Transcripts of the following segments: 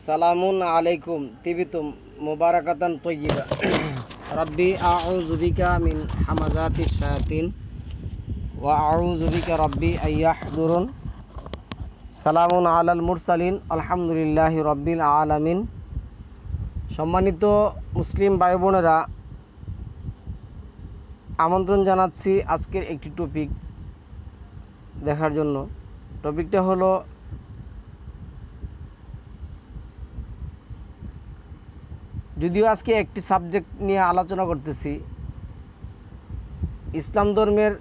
সালামুন আলাইকুম, তিবিতুম মুবারাকাতান তৈয়িবা। রাব্বি, আউযু বিকা মিন হামাজাতিশ শায়াতিন, ওয়া আউযু বিকা রাব্বি আইয়াহদুরুন সালামুন আলাল মুরসালিন, আলহামদুলিল্লাহি রাব্বিল আলামিন। সম্মানিত মুসলিম ভাই বোনেরা আমন্ত্রণ জানাচ্ছি আজকের একটি টপিক দেখার জন্য। টপিকটা হলো যদিও আজকে একটি সাবজেক্ট নিয়ে আলোচনা করতেছি, ইসলাম ধর্মের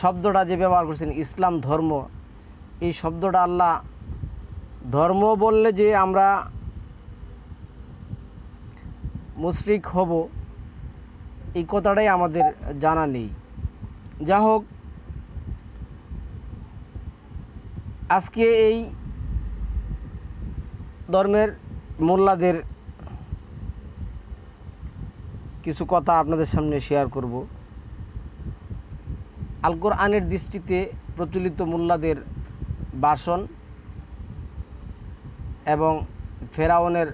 শব্দটা যে ব্যবহার করছেন, ইসলাম ধর্ম, এই শব্দটা আল্লাহ ধর্ম বললে যে আমরা মুশরিক হব, এই কথাটাই আমাদের জানা নেই। যা হোক, আজকে এই ধর্মের মোল্লাদের কিছু কথা আপনাদের সামনে শেয়ার করব। আল আনের দৃষ্টিতে প্রচলিত মোল্লাদের বাসন এবং ফেরাউনের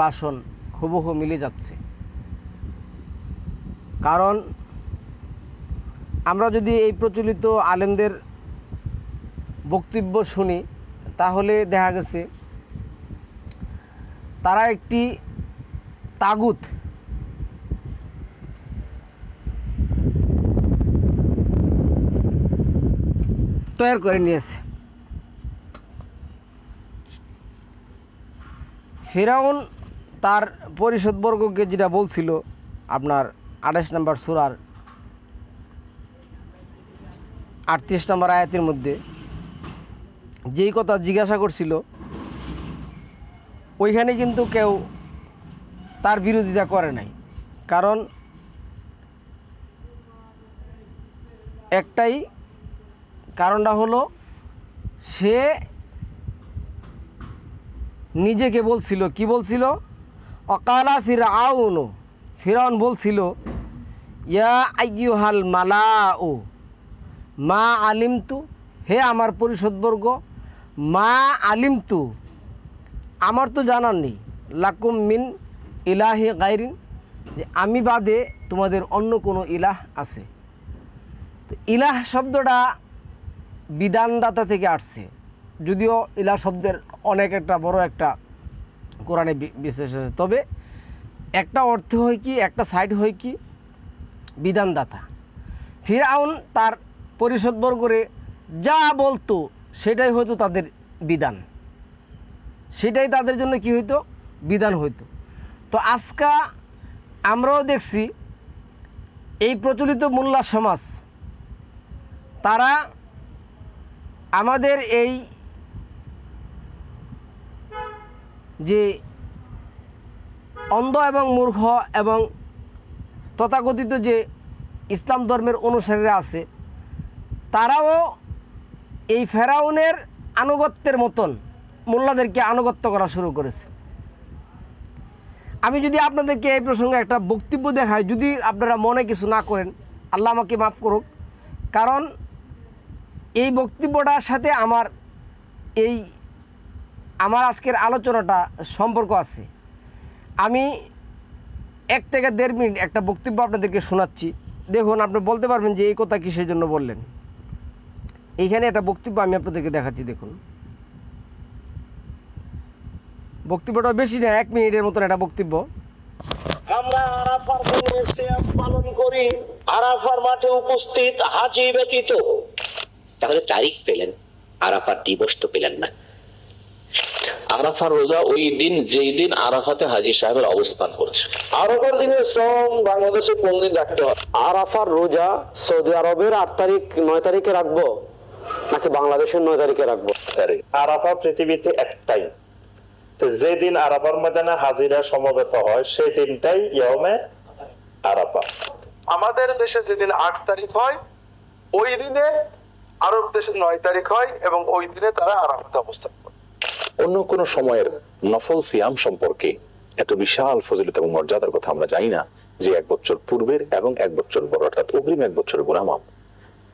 বাসন হুবহু মিলে যাচ্ছে। কারণ আমরা যদি এই প্রচলিত আলেমদের বক্তব্য শুনি, তাহলে দেখা গেছে তারা একটি তাগুত। তৈরি করে নিয়েছে। ফেরাউন তার পরিষদবর্গকে যেটা বলছিল, আপনার আঠাশ নম্বর সুরার আটত্রিশ নম্বর আয়াতের মধ্যে, যেই কথা জিজ্ঞাসা করছিল ওইখানে কিন্তু কেউ তার বিরোধিতা করে নাই। কারণ একটাই কারণটা হলো সে নিজেকে বলছিল, কি বলছিল? অকালা ফির আউন ফিরাউন বলছিল, ইয়া আইয়ুহাল মালা ও মা আলিমতু, হে আমার পরিষদবর্গ মা আলিমতু আমার তো জানার নেই। লাকুম মিন ইলাহি গাইরিন যে আমি বাদে তোমাদের অন্য কোনো ইলাহ আছে। তো ইলাহ শব্দটা বিধানদাতা থেকে আসছে। যদিও ইলাহ শব্দের অনেক একটা বড় একটা কোরআনে বি- বিশেষ আছে। তবে একটা অর্থ হয় কি, একটা সাইড হয় কি, বিধানদাতা। ফিরাউন তার পরিষদবর্গরে যা বলতো সেটাই হয়তো তাদের বিধান। সেটাই তাদের জন্য কি হইতো? বিধান হইতো। তো আজকা আমরাও দেখছি, এই প্রচলিত মোল্লা সমাজ, তারা আমাদের এই যে অন্ধ এবং মূর্খ এবং তথাকথিত যে ইসলাম ধর্মের অনুসারীরা আছে, তারাও এই ফেরাউনের আনুগত্যের মতন মোল্লাদেরকে আনুগত্য করা শুরু করেছে। আমি যদি আপনাদেরকে এই প্রসঙ্গে একটা বক্তব্য দেখাই, যদি আপনারা মনে কিছু না করেন, আল্লাহ আমাকে মাফ করুক, কারণ এই বক্তব্যটার সাথে আমার এই, আমার আজকের আলোচনাটা সম্পর্ক আছে। আমি এক থেকে দেড় মিনিট একটা বক্তব্য আপনাদেরকে শোনাচ্ছি। দেখুন, আপনি বলতে পারবেন যে এই কথা কিসের জন্য বললেন? এইখানে একটা বক্তব্য আমি আপনাদেরকে দেখাচ্ছি, দেখুন। বক্তব্যটা বেশি না এক মিনিটের মতন একটা বক্তব্য। আমরা আরাফার দিনে সিয়াম পালন করি আরাফার মাঠে উপস্থিত হাজি ব্যতীত। তাহলে তারিখ পেলেন আরাফার দিবস তো পেলেন না। আরাফা রোজা ওই দিন যেই দিন আরাফাতে হাজি সাহেবের অবস্থান করছে আরবের দিনে শ্রম বাংলাদেশে কোন দিন রাখতে হয়? আরাফার রোজা সৌদি আরবের আট তারিখ নয় তারিখে রাখব? নাকি বাংলাদেশের নয় তারিখে রাখব। আরাফা পৃথিবীতে একটাই। যেদিন আরাফার ময়দানে হাজিরা সমবেত হয় সেই দিনটাই ইয়মে আরাফা। আমাদের দেশে যেদিন আট তারিখ হয় ওই দিনে আরব দেশে নয় তারিখ হয় এবং ওই দিনে তারা আরাফাতে অবস্থান করে। অন্য কোন সময়ের নফল সিয়াম সম্পর্কে এত বিশাল ফজিলত এবং মর্যাদার কথা আমরা জানি না যে এক বছর পূর্বের এবং এক বছর পর অর্থাৎ অগ্রিম এক বছর গুণামাপ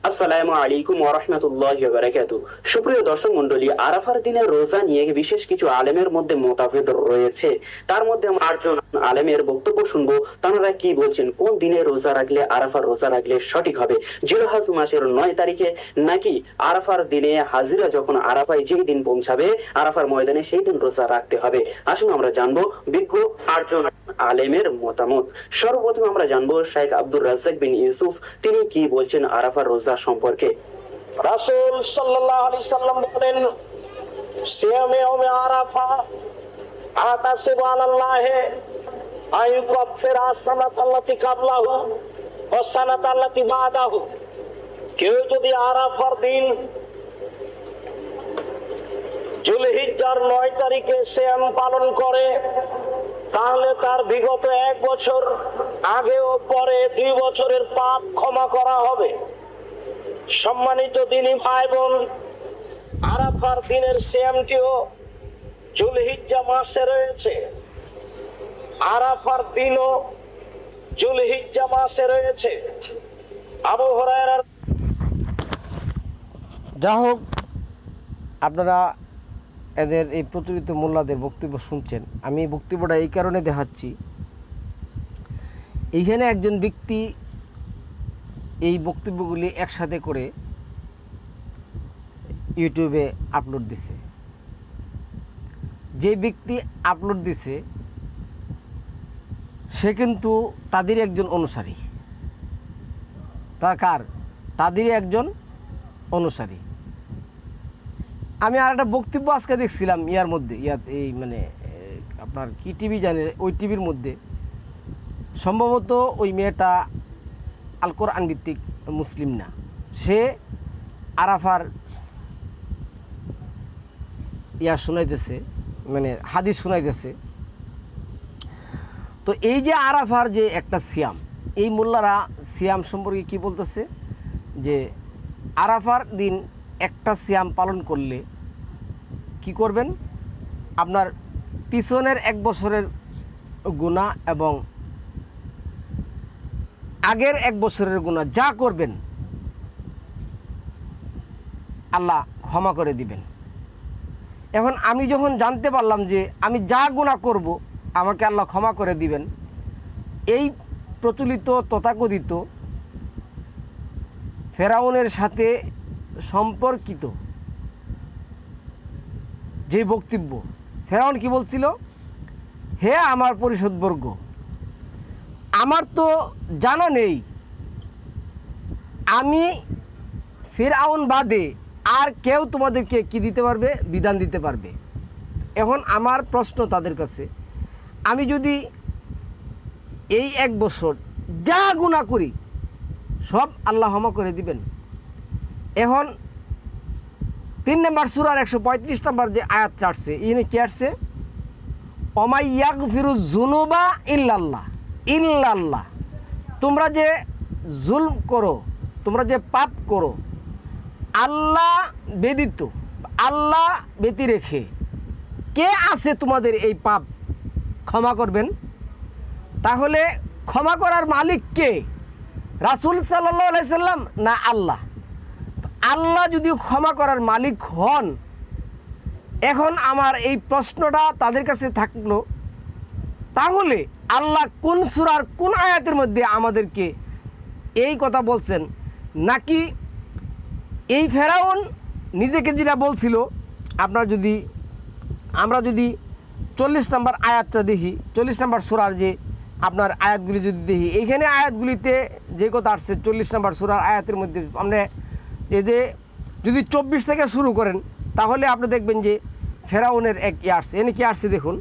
আসসালামু আলাইকুম ওরহমতুল্লাহ বারাকাতু সুপ্রিয় দর্শক মন্ডলী আরাফার দিনের রোজা নিয়ে বিশেষ কিছু আলেমের মধ্যে রয়েছে। তার মধ্যে আটজন আলেমের বক্তব্য শুনব। তারা কি বলছেন? কোন দিনে রোজা রাখলে, আরাফার রোজা রাখলে সঠিক হবে? মাসের নয় তারিখে নাকি আরাফার দিনে হাজিরা যখন আরাফায় যেই দিন পৌঁছাবে, আরাফার ময়দানে সেই দিন রোজা রাখতে হবে? আসুন আমরা জানব বিজ্ঞ আটজন আলেমের মতামত। সর্বপ্রথম আমরা জানব শেখ আব্দুর রাজ্জাক বিন ইউসুফ। তিনি কি বলছেন? আরাফার রোজা সম্পর্কে। রাসূল সাল্লাল্লাহু আলাইহি সাল্লাম বলেন, সিয়ামে ইয়াউমে আরাফা, আতাসিবু আলাল্লাহি বাদাহু। কেউ যদি আরাফার দিন জুলহিজ্জার নয় তারিখে শ্যাম পালন করে, তাহলে তার বিগত এক বছর আগে ও পরে দুই বছরের পাপ ক্ষমা করা হবে। সম্মানিত দিনী ভাই বোন, আরাফার দিনের শ্যামটিও জুলহিজ্জা মাসে রয়েছে। আরাফার দিনও জুলহিজ্জা মাসে রয়েছে। আবু হরায়রার যা হোক আপনারা এদের এই প্রচলিত মোল্লাদের বক্তব্য শুনছেন। আমি এই বক্তব্যটা এই কারণে দেখাচ্ছি। এইখানে একজন ব্যক্তি এই বক্তব্যগুলি একসাথে করে ইউটিউবে আপলোড দিছে। যে ব্যক্তি আপলোড দিছে, সে কিন্তু তাদের একজন অনুসারী। তা কার? তাদেরই একজন অনুসারী। আমি আর একটা বক্তব্য আজকে দেখছিলাম ইয়ার মধ্যে ইয়াত এই মানে আপনার কি টিভি জানে, ওই টিভির মধ্যে। সম্ভবত ওই মেয়েটা আল কোরআন ভিত্তিক মুসলিম না। সে আরাফার ইয়া শোনাইতেছে মানে হাদিস শোনাইতেছে। তো এই যে আরাফার যে একটা সিয়াম, এই মোল্লারা সিয়াম সম্পর্কে কি বলতেছে? যে আরাফার দিন একটা সিয়াম পালন করলে কি করবেন? আপনার পিছনের এক বছরের গুণা এবং আগের এক বছরের গুণা যা করবেন, আল্লাহ ক্ষমা করে দিবেন। এখন আমি যখন জানতে পারলাম যে আমি যা গুণা করব, আমাকে আল্লাহ ক্ষমা করে দিবেন, এই প্রচলিত, তথাকথিত ফেরাউনের সাথে সম্পর্কিত যে বক্তব্য, ফেরাউন কি বলছিল? হে আমার পরিষদবর্গ আমার তো জানা নেই। আমি ফেরাউন বাদে আর কেউ তোমাদেরকে কি দিতে পারবে? বিধান দিতে পারবে। এখন আমার প্রশ্ন তাদের কাছে, আমি যদি এই এক বছর যা গুণা করি, সব আল্লাহ ক্ষমা করে দিবেন। এখন তিন নম্বর সুরার একশো পঁয়ত্রিশ নম্বর যে আয়াত আসছে, ইনি কি আসছে? অমাইয়াক ফিরুজ জুনুবা ইল্লাল্লাহ। ইল্লাল্লাহ। তোমরা যে জুলম করো, তোমরা যে পাপ করো, আল্লাহ বেদিত আল্লাহ ব্যতি রেখে কে আছে তোমাদের এই পাপ? ক্ষমা করবেন। তাহলে ক্ষমা করার মালিক কে? রাসুল সাল্লাহ সাল্লাম না আল্লাহ? আল্লাহ যদি ক্ষমা করার মালিক হন, এখন আমার এই প্রশ্নটা তাদের কাছে থাকল। তাহলে আল্লাহ কোন সুরার কোন আয়াতের মধ্যে আমাদেরকে এই কথা বলছেন? নাকি এই ফেরাউন নিজেকে যেটা বলছিল, আপনার যদি, আমরা যদি চল্লিশ নম্বর আয়াতটা দেখি, চল্লিশ নম্বর সুরার যে আপনার আয়াতগুলি যদি দেখি, এইখানে আয়াতগুলিতে যে কথা আসছে, চল্লিশ নম্বর সুরার আয়াতের মধ্যে আমরা এই যে যদি চব্বিশ থেকে শুরু করেন, তাহলে আপনি দেখবেন যে ফেরাউনের এক ইয়ে আসছে। এনে কি আসছে দেখুন?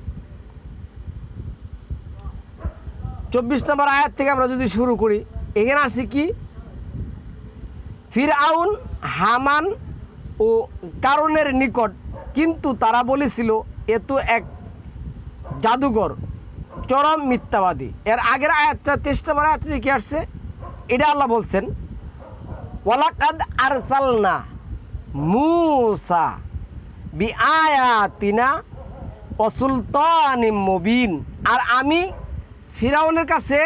চব্বিশ নম্বর আয়াত থেকে আমরা যদি শুরু করি, এখানে আসছে কি? ফিরআউন, হামান ও কারণের নিকট, কিন্তু তারা বলেছিল, এ তো এক জাদুঘর, চরম মিথ্যাবাদী। এর আগের আয়াতটা, তেইশ নম্বর আয়াত থেকে কি আসছে? এটা আল্লাহ বলছেন, ওয়ালাকাদ আরসালনা মুসা বি আয়াতিনা অসুলতানি মুবিন। আর আমি ফিরাউনের কাছে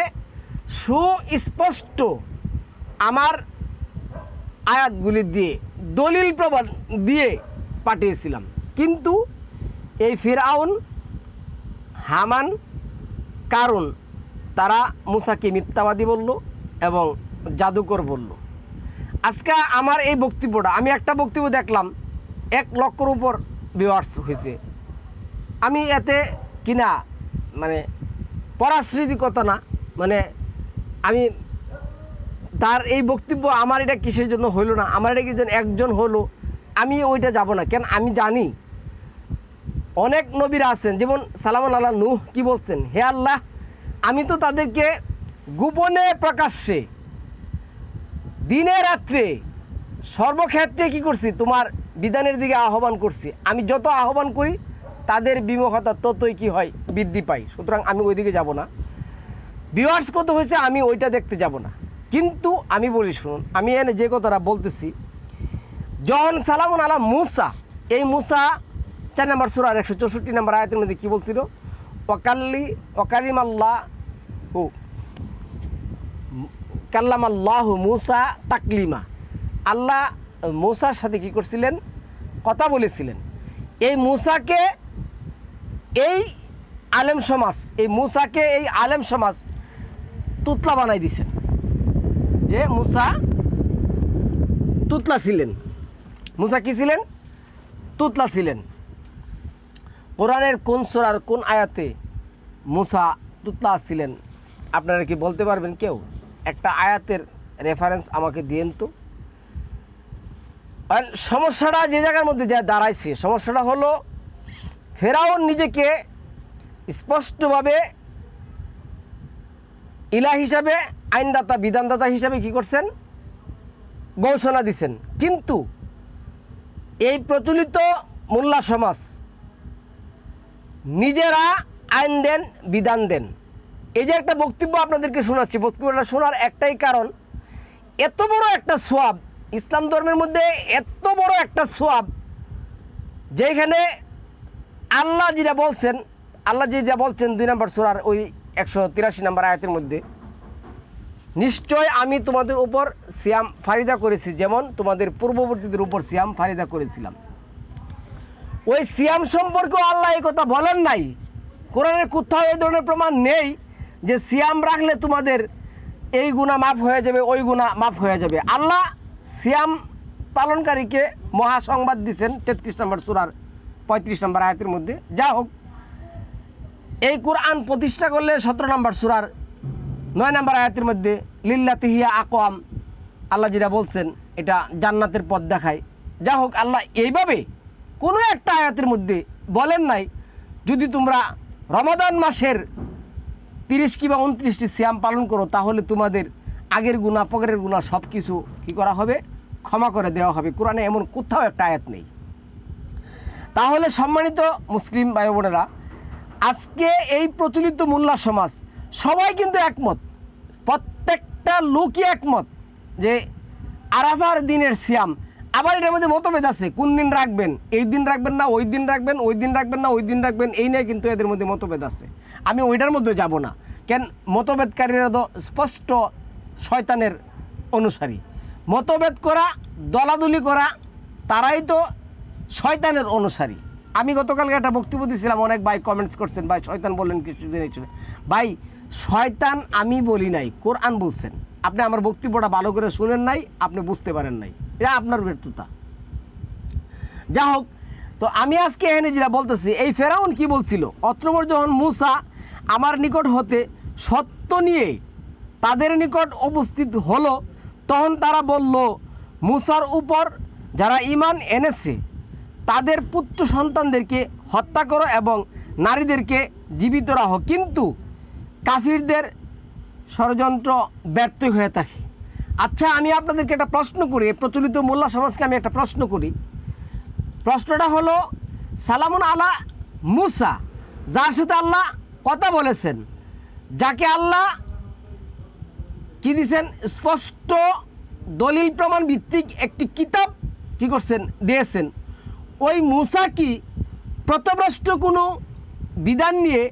সুস্পষ্ট আমার আয়াতগুলি দিয়ে, দলিল প্রমাণ দিয়ে পাঠিয়েছিলাম। কিন্তু এই ফিরাউন, হামান কারণ তারা মুসাকে মিথ্যাবাদী বলল এবং জাদুকর বলল। আজকে আমার এই বক্তব্যটা, আমি একটা বক্তব্য দেখলাম, এক লক্ষর উপর ভিউয়ার্স হয়েছে। আমি এতে কিনা মানে পরাশ্রিতিকতা না। মানে আমি তার এই বক্তব্য আমার এটা কিসের জন্য হইল না, আমার এটা কি একজন হলো, আমি ওইটা যাব না। কেন আমি জানি অনেক নবীরা আছেন, যেমন সালাম আল্লাহ নুহ, কি বলছেন? হে আল্লাহ, আমি তো তাদেরকে গোপনে প্রকাশ্যে দিনে রাত্রে সর্বক্ষেত্রে কি করছি? তোমার বিধানের দিকে আহ্বান করছি। আমি যত আহ্বান করি তাদের বিমুখতা ততই কি হয়? বৃদ্ধি পায়। সুতরাং আমি ওইদিকে যাব না। ভিউয়ার্স কত হয়েছে, আমি ওইটা দেখতে যাব না। কিন্তু আমি বলি, শুনুন, আমি এনে যে কথাটা বলতেছি, যখন সালামুন আলা মুসা, এই মুসা চার নম্বর সুরার একশো চৌষট্টি নম্বর আয়াতের মধ্যে কী বলছিল? ওকাল্লি ওকালিম আল্লাহ হু কাল্লাম আল্লাহ মুসা তাকলিমা। আল্লাহ মুসার সাথে কি করছিলেন? কথা বলেছিলেন। এই মুসাকে এই আলেম সমাজ, এই মুসাকে এই আলেম সমাজ তুতলা বানাই দিছেন যে মুসা তুতলা ছিলেন। মুসা কি ছিলেন? তুতলা ছিলেন। কোরআনের কোন সোরার কোন আয়াতে মুসা তুতলা ছিলেন? আপনারা কি বলতে পারবেন কেউ? একটা আয়াতের রেফারেন্স আমাকে দিয়েন তো। সমস্যাটা যে জায়গার মধ্যে যা দাঁড়াইছে, সমস্যাটা হলো ফেরাউন নিজেকে স্পষ্টভাবে ইলা হিসাবে, আইনদাতা, বিধানদাতা হিসাবে কি করছেন? ঘোষণা দিছেন। কিন্তু এই প্রচলিত মোল্লা সমাজ নিজেরা আইন দেন, বিধান দেন। এই যে একটা বক্তব্য আপনাদেরকে শোনাচ্ছি, বক্তব্যটা শোনার একটাই কারণ, এত বড় একটা সোয়াব, ইসলাম ধর্মের মধ্যে এত বড় একটা সোয়াব, যেখানে আল্লাহ যেটা বলছেন, আল্লাহ যেটা বলছেন দুই নম্বর সোরার ওই একশো তিরাশি নম্বর আয়াতের মধ্যে, নিশ্চয় আমি তোমাদের উপর সিয়াম ফারিদা করেছি, যেমন তোমাদের পূর্ববর্তীদের উপর সিয়াম ফারিদা করেছিলাম। ওই সিয়াম সম্পর্কেও আল্লাহ এই কথা বলেন নাই। কোরআনের কোথাও এই ধরনের প্রমাণ নেই যে সিয়াম রাখলে তোমাদের এই গুণা মাফ হয়ে যাবে, ওই গুণা মাফ হয়ে যাবে। আল্লাহ সিয়াম পালনকারীকে মহাসংবাদ দিচ্ছেন তেত্রিশ নম্বর সুরার পঁয়ত্রিশ নম্বর আয়াতের মধ্যে। যা হোক, এই কোরআন প্রতিষ্ঠা করলে সতেরো নম্বর সুরার নয় নম্বর আয়াতের মধ্যে লিল্লা তিহিয়া আকোয়াম আল্লাহ যেটা বলছেন, এটা জান্নাতের পথ দেখায়। যা হোক, আল্লাহ এইভাবে কোনো একটা আয়াতের মধ্যে বলেন নাই, যদি তোমরা রমাদান মাসের তিরিশ কিংবা উনত্রিশটি সিয়াম পালন করো, তাহলে তোমাদের আগের গুণা পগের গুণা সব কিছু কী করা হবে? ক্ষমা করে দেওয়া হবে। কোরআনে এমন কোথাও একটা আয়াত নেই। তাহলে সম্মানিত মুসলিম ভাই বোনেরা, আজকে এই প্রচলিত মোল্লা সমাজ সবাই কিন্তু একমত, প্রত্যেকটা লোকই একমত যে আরাফার দিনের সিয়াম, আবার এটার মধ্যে মতভেদ আছে, কোন দিন রাখবেন, এই দিন রাখবেন না, ওই দিন রাখবেন, ওই দিন রাখবেন না, ওই দিন রাখবেন, এই নিয়ে কিন্তু এদের মধ্যে মতভেদ আছে। আমি ওইটার মধ্যে যাব না, কেন মতভেদকারীরা তো স্পষ্ট শয়তানের অনুসারী। মতভেদ করা, দলাদলি করা, তারাই তো শয়তানের অনুসারী। আমি গতকালকে একটা বক্তব্য দিয়েছিলাম অনেক ভাই কমেন্টস করছেন, ভাই, শয়তান বললেন কিছুদিন চলে ভাই, শয়তান আমি বলি নাই, কোরআন বলছেন। আপনি আমার বক্তব্যটা ভালো করে শুনেন নাই, আপনি বুঝতে পারেন নাই। এটা আপনার ব্যর্থতা। যা হোক, তো আমি আজকে এখানে যেটা বলতেছি, এই ফেরাউন কি বলছিল? অত্রবর যখন মুসা আমার নিকট হতে সত্য নিয়ে তাদের নিকট উপস্থিত হলো, তখন তারা বলল, মুসার উপর যারা ইমান এনেছে তাদের পুত্র সন্তানদেরকে হত্যা করো এবং নারীদেরকে জীবিত রাখো। কিন্তু কাফিরদের ষড়যন্ত্র ব্যর্থ হয়ে থাকে। আচ্ছা আমি আপনাদেরকে একটা প্রশ্ন করি, প্রচলিত মোল্লা সমাজকে আমি একটা প্রশ্ন করি। প্রশ্নটা হলো, সালামুন আলা মুসা, যার সাথে আল্লাহ কথা বলেছেন, যাকে আল্লাহ কি দিয়েছেন স্পষ্ট দলিল প্রমাণ ভিত্তিক একটি কিতাব কি করছেন? দিয়েছেন। ওই মুসা কি প্রতভ্রষ্ট কোনো বিধান নিয়ে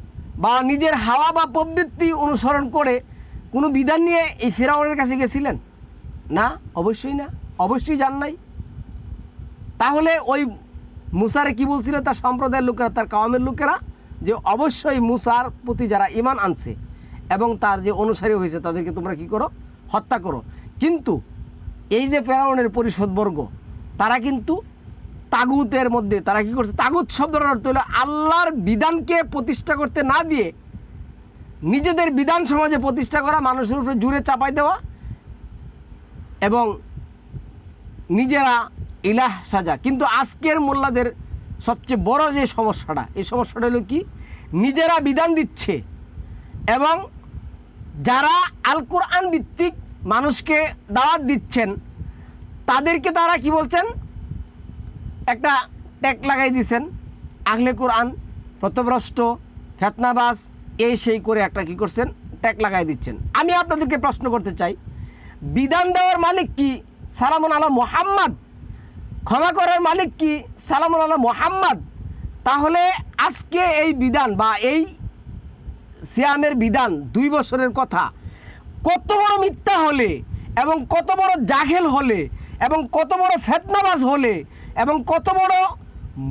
বা নিজের হাওয়া বা প্রবৃত্তি অনুসরণ করে কোনো বিধান নিয়ে এই ফেরাউনের কাছে গেছিলেন? না, অবশ্যই না। অবশ্যই জান নাই। তাহলে ওই মুসারে কি বলছিল? তার সম্প্রদায়ের লোকেরা, তার কাওয়ামের লোকেরা যে অবশ্যই মুসার প্রতি যারা ইমান আনছে এবং তার যে অনুসারী হয়েছে, তাদেরকে তোমরা কি করো? হত্যা করো। কিন্তু এই যে ফেরাউনের পরিষদবর্গ, তারা কিন্তু তাগুতের মধ্যে, তারা কি করছে? তাগুত শব্দটার অর্থ হলো আল্লাহর বিধানকে প্রতিষ্ঠা করতে না দিয়ে নিজেদের বিধান সমাজে প্রতিষ্ঠা করা, মানুষের উপরে জুড়ে চাপাই দেওয়া এবং নিজেরা ইলাহ সাজা। কিন্তু আজকের মোল্লাদের সবচেয়ে বড় যে সমস্যাটা, এই সমস্যাটা হলো কি? নিজেরা বিধান দিচ্ছে এবং যারা আল কোরআন ভিত্তিক মানুষকে দাওয়াত দিচ্ছেন, তাদেরকে তারা কি বলছেন? একটা ট্যাগ লাগাই দিছেন, আহলে কোরআন, প্রতভ্রষ্ট ফেতনাবাস এই সেই করে একটা কি করছেন, ট্যাগ লাগাই দিচ্ছেন। আমি আপনাদেরকে প্রশ্ন করতে চাই, বিধান দেওয়ার মালিক কি সালামুন আলা মোহাম্মদ? ক্ষমা করার মালিক কি সালামুন আলা মোহাম্মদ? তাহলে আজকে এই বিধান বা এই সিয়ামের বিধান দুই বছরের কথা, কত বড় মিথ্যা হলে এবং কত বড় জাহেল হলে এবং কত বড় ফেতনাবাজ হলে এবং কত বড়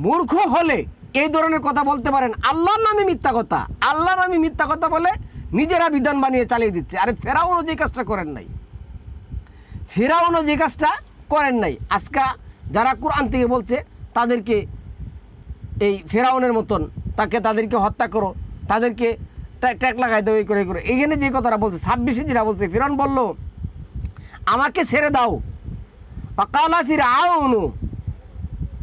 মূর্খ হলে এই ধরনের কথা বলতে পারেন। আল্লাহর নামে মিথ্যা কথা। আল্লাহর নামে মিথ্যা কথা বলে নিজেরা বিধান বানিয়ে চালিয়ে দিচ্ছে। আরে ফেরাউনও যে কাজটা করেন নাই। ফেরাউনও যে কাজটা করেন নাই। আজকা যারা কোরআন থেকে বলছে, তাদেরকে এই ফেরাউনের মতন তাকে তাদেরকে হত্যা করো, তাদেরকে ট্যাগ লাগাই দেবো করে করে। এখানে যে কথাটা বলছে, ছাব্বিশে যেটা বলছে, ফিরাউন বলল, আমাকে ছেড়ে দাও অকালা ফির আউনু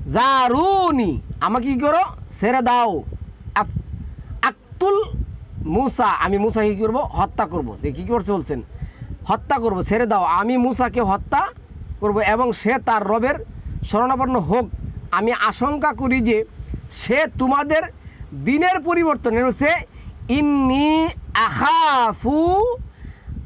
জারুনি আমাকে কি করো? ছেড়ে দাও। আক্তুল মুসা। আমি মুসা কি করব? হত্যা করব। কি করছে বলছেন। হত্যা করব। ছেড়ে দাও। আমি মুসাকে হত্যা করব এবং সে তার রবের শরণাপন্ন হোক। আমি আশঙ্কা করি যে সে তোমাদের দিনের পরিবর্তন। এবং সে ইন্নি আখাফু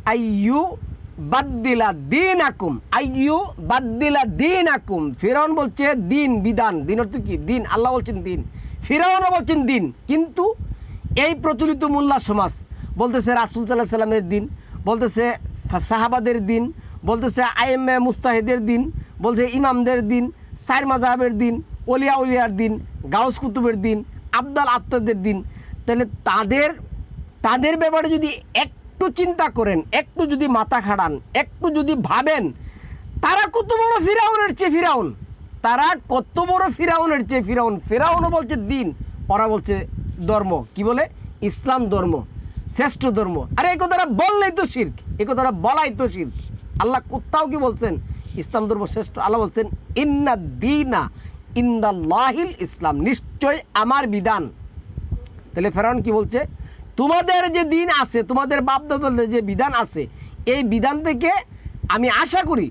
আইয়ু বাদ্দিলা দিন আকুম আইয়ু বাদ্দিলা দিন আকুম ফিরাউন বলছে, দিন, বিধান। দিন অর্থ কি? দিন। আল্লাহ বলছেন, দিন। ফিরাউনও বলছেন, দিন। কিন্তু এই প্রচলিত মোল্লা সমাজ বলতেছে, রাসুল সাল্লাহ সাল্লামের দিন। বলতেছে, সাহাবাদের দিন। বলতেছে আইএম মুস্তাহিদের দিন। বলছে, ইমামদের দিন। সাইর মাজাহের দিন। অলিয়া উলিয়ার দিন। গাউস কুতুবের দিন। আবদাল আত্মাদের দিন। তাহলে তাদের তাদের ব্যাপারে যদি একটু চিন্তা করেন, একটু যদি মাথা খাড়ান, একটু যদি ভাবেন, তারা কত বড় ফিরাউনের চেয়ে ফিরাউন? তারা কত বড় ফিরাউনের চেয়ে ফিরাউন? ফিরাউনও বলছে দিন, ওরা বলছে ধর্ম। কি বলে? ইসলাম ধর্ম, শ্রেষ্ঠ ধর্ম। আরে এই কথাটা বললেই তো শির্ক এই কথাটা বলাই তো শির্ক। আল্লাহ কোথাও কি বলছেন? ইসলাম ধর্ম শ্রেষ্ঠ। আল্লাহ বলছেন, ইন্না দিনা ইন্দাল্লাহিল ইসলাম। নিশ্চয় আমার বিধান। তাহলে ফেরাউন কি বলছে? তোমাদের যে দিন আছে, তোমাদের বাপদাদাদের যে বিধান আছে, এই বিধান থেকে আমি আশা করি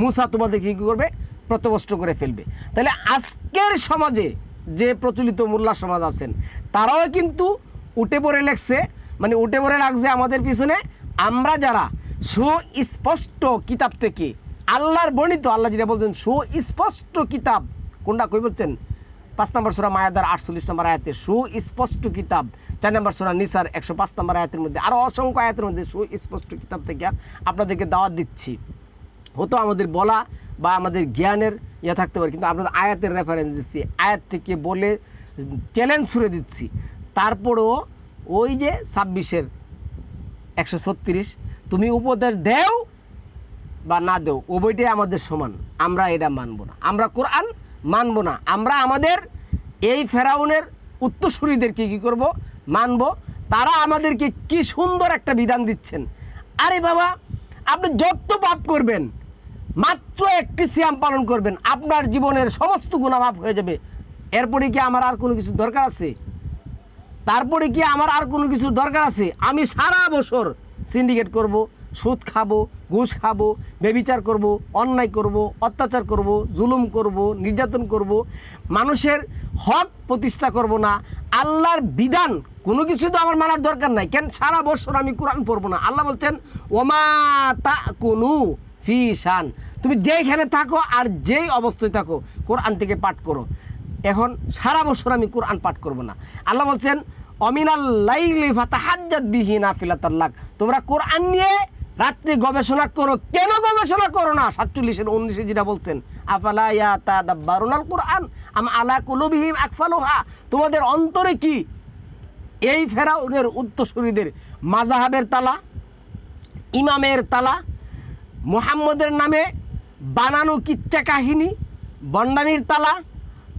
মুসা তোমাদেরকে কী করবে? প্রতবষ্ট করে ফেলবে। তাহলে আজকের সমাজে যে প্রচলিত মোল্লা সমাজ আছেন, তারাও কিন্তু উঠে পড়ে লেখছে মানে উঠে পড়ে লাগছে আমাদের পিছনে, আমরা যারা সুস্পষ্ট কিতাব থেকে, আল্লাহর বর্ণিত, আল্লাহ যেটা বলছেন, সুস্পষ্ট কিতাব, কোনটা কই বলছেন? পাঁচ নম্বর সোরা মায়াদার আটচল্লিশ নম্বর আয়াতে, সুস্পষ্ট কিতাব চার নম্বর সোরা নিসার একশো পাঁচ নম্বর আয়াতের মধ্যে আরও অসংখ্য আয়াতের মধ্যে সুস্পষ্ট কিতাব থেকে আপনাদেরকে দাওয়াত দিচ্ছি। হতো আমাদের বলা বা আমাদের জ্ঞানের ইয়ে থাকতে পারে, কিন্তু আপনাদের আয়াতের রেফারেন্স দিচ্ছি। আয়াত থেকে বলে চ্যালেঞ্জ ছুড়ে দিচ্ছি। তারপরেও ওই যে ছাব্বিশের একশো ছত্রিশ, তুমি উপদেশ দেও বা না দেও, উভয়টাই আমাদের সমান। আমরা এটা মানব না। আমরা কোরআন মানব না। আমরা আমাদের এই ফেরাউনের উত্তরসূরিদেরকে কী করব? মানব, তারা আমাদেরকে কি সুন্দর একটা বিধান দিচ্ছেন। আরে বাবা, আপনি যত পাপ করবেন, মাত্র একটি সিয়াম পালন করবেন, আপনার জীবনের সমস্ত গুণা মাফ হয়ে যাবে। এরপরে কি আমার আর কোনো কিছু দরকার আছে? তারপরে কি আমার আর কোনো কিছু দরকার আছে? আমি সারা বছর সিন্ডিকেট করব, সুদ খাব, ঘুষ খাব, বেবিচার করব, অন্যায় করব, অত্যাচার করব, জুলুম করব, নির্যাতন করব। মানুষের হক প্রতিষ্ঠা করব না, আল্লাহর বিধান কোনো কিছু তো আমার মানার দরকার নাই। কেন সারা বছর আমি কোরআন পড়ব না? আল্লাহ বলছেন, ওমা তা কোনো ফি শান। তুমি যেইখানে থাকো আর যেই অবস্থায় থাকো, কোরআন থেকে পাঠ করো। এখন সারা বছর আমি কোরআন পাঠ করব না। আল্লাহ বলছেন, অমিনাল লাইলি ফাতাহাজ্জাত বিহি নাফিলাতাল্লাক তোমরা কোরআন নিয়ে রাত্রে গবেষণা করো। কেন গবেষণা করো না? সাতচল্লিশের উনিশে যেটা বলছেন, আফালা ইয়া তা তাদাব্বারুনাল কোরআন আম আলা কুলুবিহিম আকফালুহা? তোমাদের অন্তরে কি এই ফেরাউনের উত্তরসূরিদের মাজাহাবের তালা, ইমামের তালা, মুহাম্মদের নামে বানানো কিচ্ছা কাহিনী, বন্ডামির তালা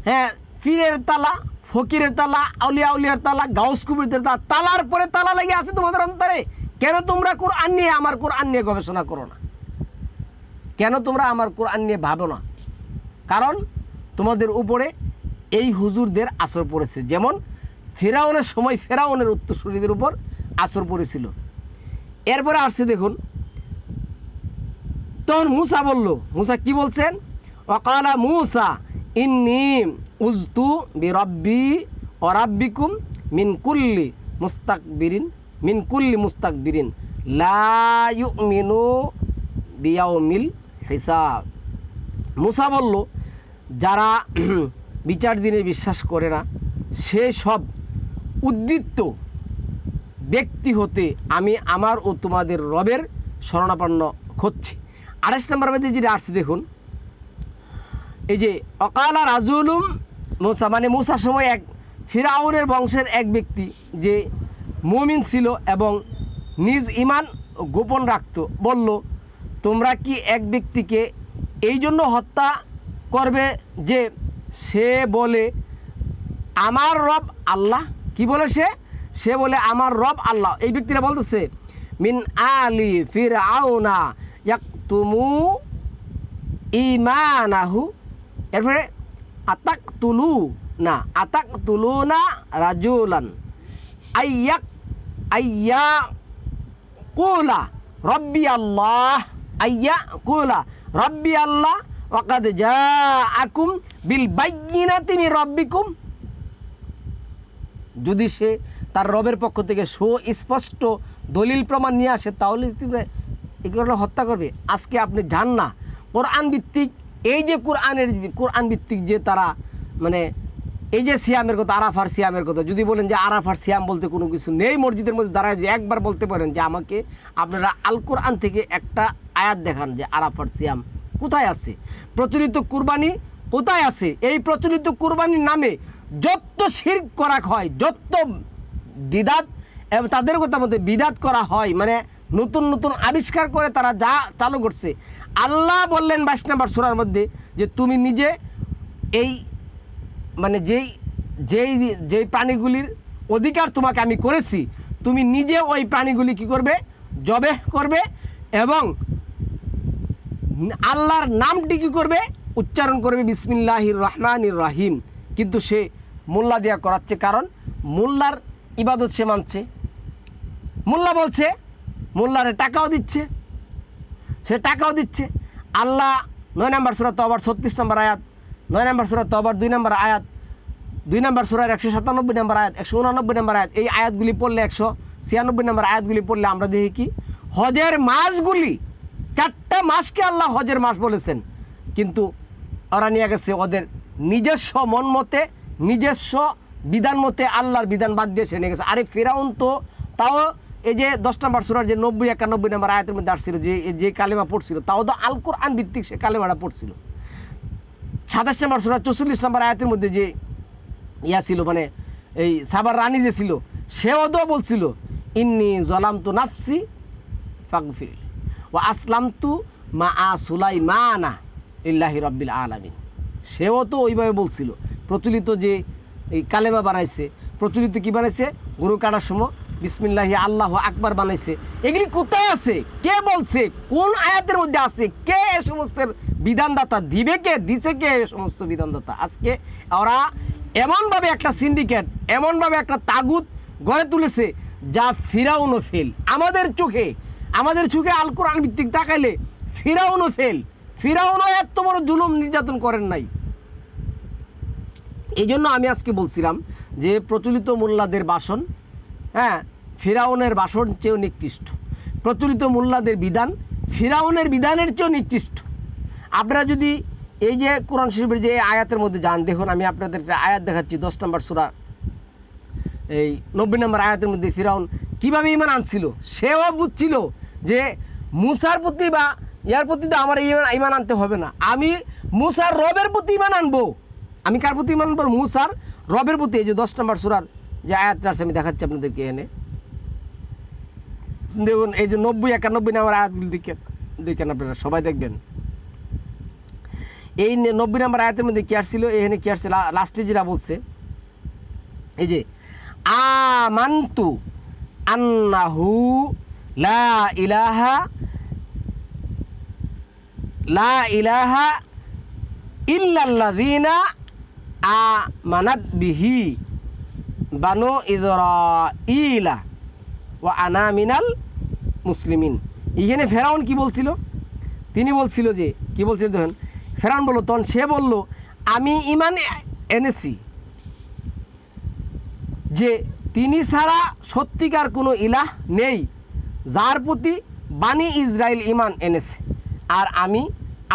হ্যাঁ পীরের তালা, ফকিরের তালা, আউলিয়া উলিয়ার তালা, গাউস কুবিরদের তালা, তালার পরে তালা লেগে আছে তোমাদের অন্তরে। কেন তোমরা কোরআন নিয়ে আমার কোরআন নিয়ে গবেষণা করো না? কেন তোমরা আমার কোরআন নিয়ে ভাবো না? কারণ তোমাদের উপরে এই হুজুরদের আসর পড়েছে। যেমন ফেরাউনের সময় ফেরাউনের উত্তরসূরিদের উপর আসর পড়েছিল। এরপরে আসছে দেখুন, তখন মুসা বলল, মুসা কি বলছেন? অকালা মুসা, ইন্নি উজতু বি রব্বি অরাব্বিকুম মিন কুল্লি মুস্তাকবিরিন, মিন কুল্লি মুস্তাকবিরিন, লা ইউমিনু বিয়াউমিল হিসাব। মুসা বলল, যারা বিচার দিনে বিশ্বাস করে না, সে সব উদ্বৃত্ত ব্যক্তি হতে আমি আমার ও তোমাদের রবের শরণাপন্ন হচ্ছি। আড়াইশ নম্বর মধ্যে যেটা আসছে, দেখুন। এই যে, অকালা রাজুলুম মুসা মানে মুসার সময় এক ফিরাউনের বংশের এক ব্যক্তি যে মুমিন ছিল এবং নিজ ইমান গোপন রাখত, বলল, তোমরা কি এক ব্যক্তিকে এই জন্য হত্যা করবে যে সে বলে, আমার রব আল্লাহ? কি বলে সে? সে বলে, আমার রব আল্লাহ। এই ব্যক্তিরা বলতেছে, মিন আলি ফির আউনা তুমু ইমানাহু এরপরে আতাক তুলু না আতাক তুলু না রাজুলান আইয়াক আইয়া কুলা, রব্বি আল্লাহ। আইয়া কুলা, রব্বি আল্লাহ। ওয়াকাদ যা আকুম বিল বাইয়িনাতি মির রব্বিকুম। যদি সে তার রবের পক্ষ থেকে সুস্পষ্ট দলিল প্রমাণ নিয়ে আসে, তাহলে এগুলো হত্যা করবে। আজকে আপনি যান না। কোরআন ভিত্তিক, এই যে কোরআনের, কোরআন ভিত্তিক যে তারা মানে এই যে সিয়ামের কথা, আরাফার সিয়ামের কথা, যদি বলেন যে আরাফার সিয়াম বলতে কোনো কিছু নেই, মসজিদের মধ্যে দাঁড়ায় একবার বলতে পারেন যে আমাকে আপনারা আল কোরআন থেকে একটা আয়াত দেখান যে আরাফার সিয়াম কোথায় আছে, প্রচলিত কুরবানি কোথায় আছে? এই প্রচলিত কুরবানির নামে যত শির করা হয় যত বিদাত, এবং তাদের কথা মধ্যে বিদাত করা হয় মানে নতুন নতুন আবিষ্কার করে তারা যা চালু করছে। আল্লাহ বললেন বাইশ নাম্বার সুরার মধ্যে যে তুমি নিজে এই মানে যেই যেই যেই প্রাণীগুলির অধিকার তোমাকে আমি করেছি, তুমি নিজে ওই প্রাণীগুলি কি করবে? জবে করবে এবং আল্লাহর নামটি কী করবে? উচ্চারণ করবে বিসমিল্লাহির রহমানির রাহিম। কিন্তু সে মোল্লা দেওয়া করাচ্ছে কারণ মোল্লার ইবাদত সে মানছে। মোল্লা বলছে, মোল্লারে টাকাও দিচ্ছে, সে টাকাও দিচ্ছে। আল্লাহ নয় নম্বর সুরা তবার ছত্রিশ নম্বর আয়াত, নয় নম্বর সুরা তবার দুই নম্বর আয়াত, দুই নম্বর সুরার একশো সাতানব্বই নম্বর আয়াত, একশো উনানব্বই নম্বর আয়াত, এই আয়াতগুলি পড়লে একশো ছিয়ানব্বই নম্বর আয়াতগুলি পড়লে আমরা দেখি কি, হজের মাসগুলি, চারটা মাসকে আল্লাহ হজের মাস বলেছেন। কিন্তু ওরা নিয়ে গেছে ওদের নিজস্ব মন মতে, নিজস্ব বিধান মতে আল্লাহর বিধান বাদ দিয়ে সে নিয়ে গেছে। আরে ফেরাউন তো তাও এই যে দশ নম্বর সুরার যে নব্বই, একানব্বই নম্বর আয়াতের মধ্যে আসছিল, যে যে কালেমা পড়ছিল, তাও তো আল কোরআন ভিত্তিক সে কালেমাটা পড়ছিল। সাতাশ নম্বর সুরা, চৌচল্লিশ নম্বর আয়াতের মধ্যে যে ইয়া ছিল মানে এই সাবার রানী যে ছিল, সেও তো বলছিল, ইন্নি জলাম তো নাফসি ফাগফির ও আসলাম তু মা আ সুলাই মা আনা ইল্লাহি রব্বিল আলামিন। সেও তো ওইভাবে বলছিল। প্রচলিত যে এই কালেমা বানাইছে, প্রচলিত কি বানাইছে? গরু কাটার সময় বিসমিল্লাহি আল্লাহ আকবার বানাইছে। এগুলি কোথায় আছে? কে বলছে? কোন আয়াতের মধ্যে আছে? কে এ সমস্ত বিধানদাতা? দিবে কে? দিছে কে এ সমস্ত বিধানদাতা? আজকে ওরা এমনভাবে একটা সিন্ডিকেট এমনভাবে একটা তাগুত গড়ে তুলেছে যা ফিরাউনও ফেল আমাদের চোখে আমাদের চোখে আল কোরআন ভিত্তিক তাকাইলে ফিরাউনও ফেল ফিরাউনও এত বড় জুলুম নির্যাতন করেন নাই। এই জন্য আমি আজকে বলছিলাম যে প্রচলিত মোল্লাদের বাসন হ্যাঁ ফেরাউনের বাসন চেয়েও নিকৃষ্ট। প্রচলিত মোল্লাদের বিধান ফিরাউনের বিধানের চেয়েও নিকৃষ্ট। আপনারা যদি এই যে কোরআন শরীফের যে আয়াতের মধ্যে যান, দেখুন, আমি আপনাদের একটা আয়াত দেখাচ্ছি, দশ নম্বর সুরা। এই নব্বই নম্বর আয়াতের মধ্যে ফিরাউন কীভাবে ইমান আনছিল? সেও বুঝছিল যে মুসার প্রতি বা ইয়ার প্রতি তো আমার ইমান ইমান আনতে হবে না। আমি মুসার রবের প্রতি ইমান আনব। আমি কার প্রতি ইমান আনব মুসার রবের প্রতি। এই যে দশ নম্বর সুরার যে আয়াতটা আছে, আমি দেখাচ্ছি আপনাদেরকে এনে। দেখুন, এই যে নব্বই, একানব্বই নম্বর আয়াতগুলি দেখেন দেখেন আপনারা, সবাই দেখবেন। এই নব্বই নম্বর আয়াতের মধ্যে কি আসছিল? এখানে কি আসছে? লাস্টে যেটা বলছে, এই যে, আমান্তু আন্নাহু লা ইলাহা লা ইলাহা ইল্লাল্লাযীনা আমানাত বিহি বানু ইসরাঈলা ওয়া আনা মুসলিমিন। এখানে ফেরাউন কি বলছিল? তিনি বলছিল যে, কি বলছিল দেখেন, ফেরাউন বলল, তখন সে বলল, আমি ইমান এনেছি যে তিনি ছাড়া সত্যিকার কোনো ইলাহ নেই, যার প্রতি বাণী ইসরায়েল ইমান এনেছে। আর আমি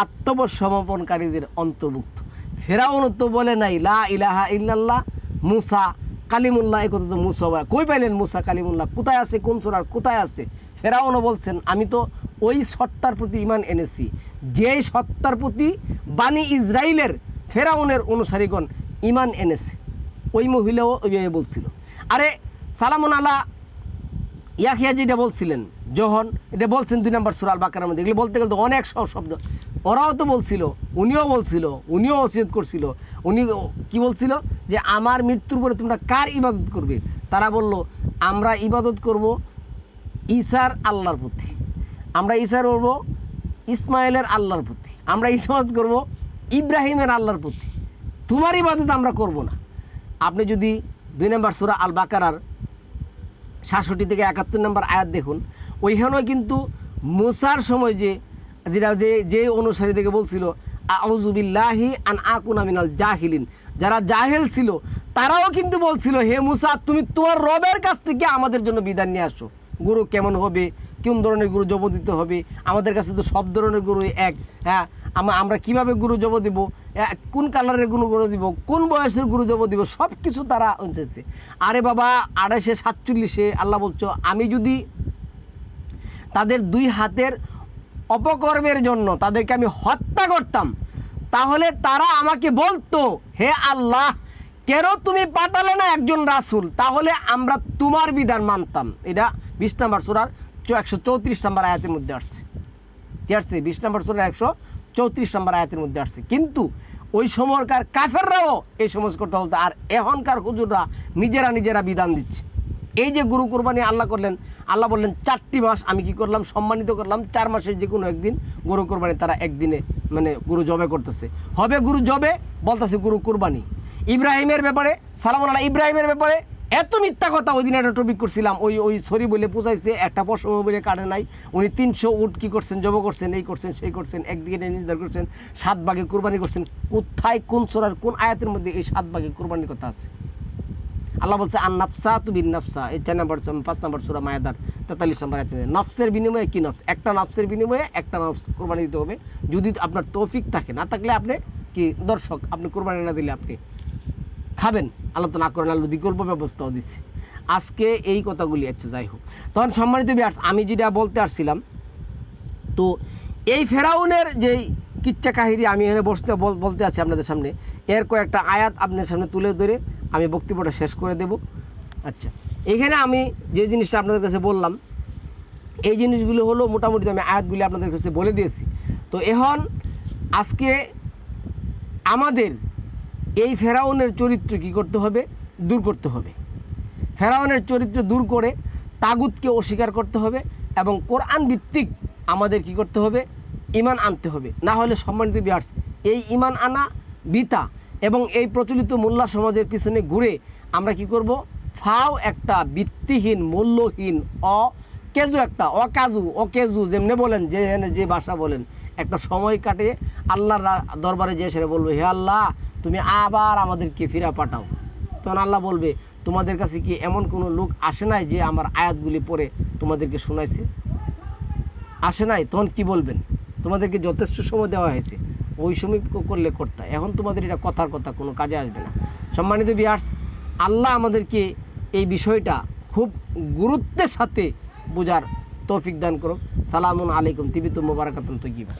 আত্মসমর্পণকারীদের অন্তর্ভুক্ত। ফেরাউন তো বলে নাই, লা ইলাহা ইল্লাল্লাহ, মুসা কালিমুল্লাহ, এই কথা তো মুসা। কই পাইলেন মুসা কালিমুল্লাহ? কোথায় আছে? কোন সোরার কোথায় আছে? ফেরাউনও বলছেন, আমি তো ওই সত্তার প্রতি ইমান এনেছি। যেই সত্তার প্রতি বাণী ইসরায়েলের ফেরাউনের অনুসারীগণ ইমান এনেছে। ওই মহিলাও ওইভাবে বলছিল। আরে, সালামুন আলা ইয়াহিয়া যেটা বলছিলেন, যখন এটা বলছেন দুই নম্বর সুরাল বাকার মধ্যে, এগুলো বলতে গেলে তো অনেক সব শব্দ। ওরাও তো বলছিল, উনিও বলছিল, উনিও অসিয়ত করছিল। উনি কি বলছিল? যে আমার মৃত্যুর পরে তোমরা কার ইবাদত করবে? তারা বলল, আমরা ইবাদত করব ঈসার আল্লাহর প্রতি। আমরা ঈসার করব ইসমাইলের আল্লাহর প্রতি। আমরা ইসমাত করব ইব্রাহিমের আল্লাহর প্রতি। তোমার ইবাদত আমরা করব না। আপনি যদি দুই নম্বর সুরা আল বাকারার সাতষট্টি থেকে একাত্তর নম্বর আয়াত দেখুন, ওইখানেও কিন্তু মুসার সময় যে যেটা যে যে অনুসারী থেকে বলছিল আউজুবিল্লাহি আন আকুনা মিনাল জাহিলিন। যারা জাহেল ছিল, তারাও কিন্তু বলছিল, হে মুসা, তুমি তোমার রবের কাছ থেকে আমাদের জন্য বিধান নিয়ে আসো। গুরু কেমন হবে? কোন ধরনের গুরু জব দিতে হবে? আমাদের কাছে তো সব ধরনের গুরু এক। হ্যাঁ আমা- আমরা কীভাবে গুরু জব দিব? কোন কালারের গুরু গুরু দিব? কোন বয়সের গুরু জব দিব? সব কিছু তারা চেয়েছে আরে বাবা, আড়াইশে সাতচল্লিশে আল্লাহ বলছো, আমি যদি তাদের দুই হাতের অপকর্মের জন্য তাদেরকে আমি হত্যা করতাম। তাহলে তারা আমাকে বলতো, হে আল্লাহ, কেন তুমি পাঠালে না একজন রাসূল? তাহলে আমরা তোমার বিধান মানতাম। এটা বিশ নম্বর সুরার একশো চৌত্রিশ নম্বর আয়াতের মধ্যে আসছে। কি আসছে? বিশ নম্বর সুরার একশো চৌত্রিশ নম্বর আয়াতের মধ্যে আসছে। কিন্তু ওই সময়কার কাফেররাও এই সমস্ত করতে বলতো। আর এখনকার হুজুররা নিজেরা নিজেরা বিধান দিচ্ছে। এই যে গুরু কোরবানি আল্লাহ করলেন, আল্লাহ বললেন, চারটি মাস আমি কি করলাম, সম্মানিত করলাম, চার মাসের যে কোনো একদিন গরু কোরবানি তারা একদিনে মানে গুরু জবে করতেছে। হবে গুরু জবে? বলতেছে গুরু কোরবানি। ইব্রাহিমের ব্যাপারে, সালাম আল্লাহ ইব্রাহিমের ব্যাপারে এত মিথ্যা কথা ওই দিন একটা টপিক করছিলাম, ওই ওই সরি বলে পোষাইছে, একটা পশম বলে কাটে নাই, উনি তিনশো উট কী করছেন, জব করছেন, এই করছেন, সেই করছেন, একদিকে নির্ধার করছেন, সাত ভাগে কোরবানি করছেন, কোথায়, কোন সোরার কোন আয়াতের মধ্যে এই সাত ভাগে কোরবানির কথা আছে? আল্লাহ বলছে আর নাফসা তু বিন নাফসা এই চার নম্বর পাঁচ নম্বর সুরা মায়াদার তেতাল্লিশ নম্বর নফসের বিনিময়ে কি নফস? একটা নফসের বিনিময়ে একটা নফস কোরবানি দিতে হবে। যদি আপনার তৌফিক থাকে, না থাকলে আপনি কি দর্শক, আপনি কোরবানি না দিলে আপনি খাবেন। আল্লাহ তো না করেন, আল্লাহ বিকল্প ব্যবস্থাও দিচ্ছে আজকে এই কথাগুলি আছে যাই হোক। তখন সম্মানিত বিয়ার্স আমি যেটা বলতে আসছিলাম, তো এই ফেরাউনের যেই কিচ্ছা কাহিনী আমি এখানে বসতে বল- বলতে আছি আপনাদের সামনে, এর কয়েকটা আয়াত আপনাদের সামনে তুলে ধরে আমি বক্তব্যটা শেষ করে দেব। আচ্ছা এখানে আমি যে জিনিসটা আপনাদের কাছে বললাম, এই জিনিসগুলো হলো মোটামুটি আমি আয়াতগুলি আপনাদের কাছে বলে দিয়েছি। তো এখন আজকে আমাদের এই ফেরাউনের চরিত্র কি করতে হবে? দূর করতে হবে। ফেরাউনের চরিত্র দূর করে তাগুতকে অস্বীকার করতে হবে এবং কোরআন ভিত্তিক আমাদের কি করতে হবে? ইমান আনতে হবে। না হলে সম্মানিত বিয়ার্স এই ইমান আনা বিতা এবং এই প্রচলিত মোল্লা সমাজের পিছনে ঘুরে আমরা কি করব? ফাও একটা ভিত্তিহীন, মূল্যহীন অকেজু একটা, অকাজু, অকেজু যেমনি বলেন, যে যে ভাষা বলেন, একটা সময় কাটে আল্লাহর দরবারে যে সেটা বলবে, হে আল্লাহ, তুমি আবার আমাদেরকে ফিরা পাঠাও। তখন আল্লাহ বলবে, তোমাদের কাছে কি এমন কোনো লোক আসে নাই যে আমার আয়াতগুলি পড়ে তোমাদেরকে শোনাইছে? আসে নাই, তখন কি বলবেন? তোমাদেরকে যথেষ্ট সময় দেওয়া হয়েছে। ওই সময় করলে করতে এখন তোমাদের এটা কথার কথা, কোনো কাজে আসবে না। সম্মানিত বিয়ার্স আল্লাহ আমাদেরকে এই বিষয়টা খুব গুরুত্বের সাথে বোঝার তৌফিক দান করুক। সালামুন আলাইকুম, তিবিতু তো তৈবা